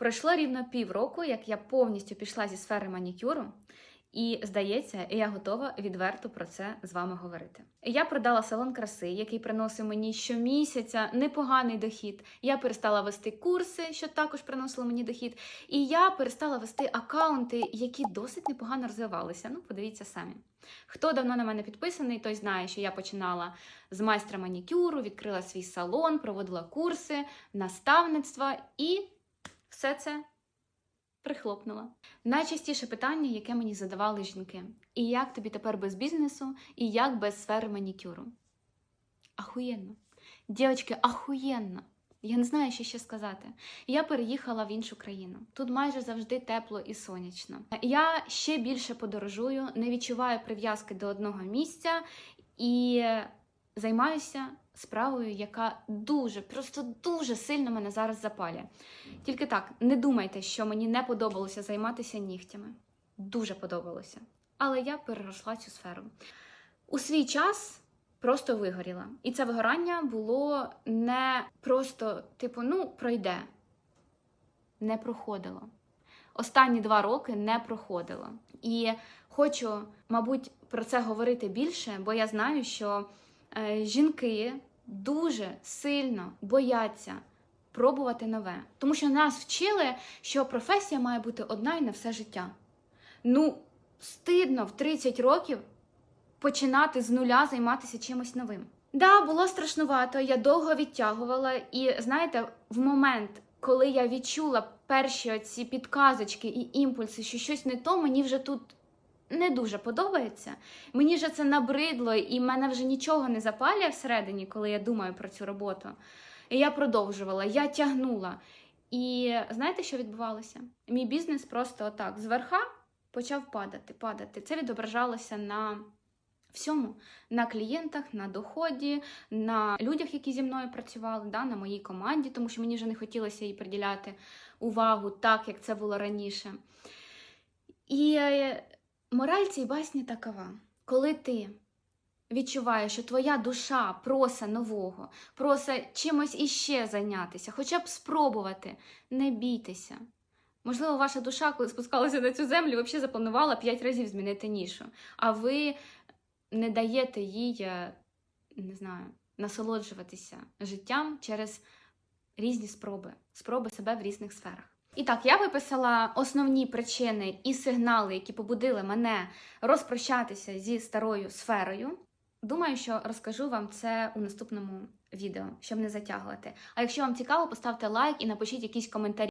Пройшло рівно півроку, як я повністю пішла зі сфери манікюру, і здається, я готова відверто про це з вами говорити. Я продала салон краси, який приносив мені щомісяця непоганий дохід. Я перестала вести курси, що також приносило мені дохід. І я перестала вести акаунти, які досить непогано розвивалися. Ну, подивіться самі. Хто давно на мене підписаний, той знає, що я починала з майстра манікюру, відкрила свій салон, проводила курси, наставництва і все це прихлопнула. Найчастіше питання, яке мені задавали жінки: і як тобі тепер без бізнесу, і як без сфери манікюру? Ахуєнно. Дівчатки, ахуєнно. Я не знаю, що ще сказати. Я переїхала в іншу країну. Тут майже завжди тепло і сонячно. Я ще більше подорожую, не відчуваю прив'язки до одного місця і займаюся справою, яка дуже, просто дуже сильно мене зараз запалює. Тільки так, не думайте, що мені не подобалося займатися нігтями. Дуже подобалося. Але я переросла цю сферу. У свій час просто вигоріла. І це вигорання було не просто, типу, ну, пройде. Не проходило. Останні два роки не проходило. І хочу, мабуть, про це говорити більше, бо я знаю, що е, жінки дуже сильно бояться пробувати нове. Тому що нас вчили, що професія має бути одна і на все життя. Ну, стидно в 30 років починати з нуля займатися чимось новим. Да, було страшнувато, я довго відтягувала, і знаєте, в момент, коли я відчула перші ці підказочки і імпульси, що щось не то, мені вже тут не дуже подобається. Мені вже це набридло, і мене вже нічого не запалює всередині, коли я думаю про цю роботу. І я продовжувала, я тягнула. І знаєте, що відбувалося? Мій бізнес просто отак зверха почав падати, падати. Це відображалося на всьому: на клієнтах, на доході, на людях, які зі мною працювали, да, на моїй команді, тому що мені вже не хотілося їй приділяти увагу так, як це було раніше. І мораль цієї басні такова: коли ти відчуваєш, що твоя душа просить нового, просить чимось іще зайнятися, хоча б спробувати, не бійтеся. Можливо, ваша душа, коли спускалася на цю землю, взагалі запланувала 5 разів змінити нішу, а ви не даєте їй, е, не знаю, насолоджуватися життям через різні спроби, спроби себе в різних сферах. І так, я виписала основні причини і сигнали, які побудили мене розпрощатися зі старою сферою. Думаю, що розкажу вам це у наступному відео, щоб не затягувати. А якщо вам цікаво, поставте лайк і напишіть якісь коментарі.